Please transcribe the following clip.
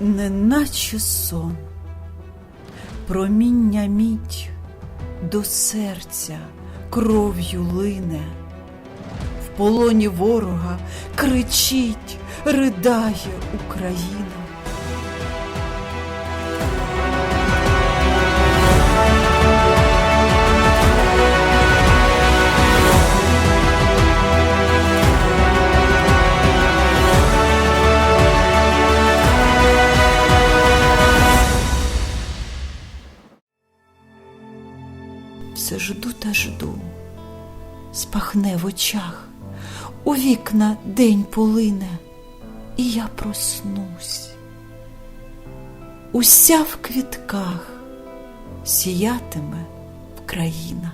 неначе сон, проміння мідь до серця кров'ю лине, в полоні ворога кричить, ридає Україна. Все жду та жду, спахне в очах, у вікна день полине, і я проснусь. Уся в квітках сіятиме Україна.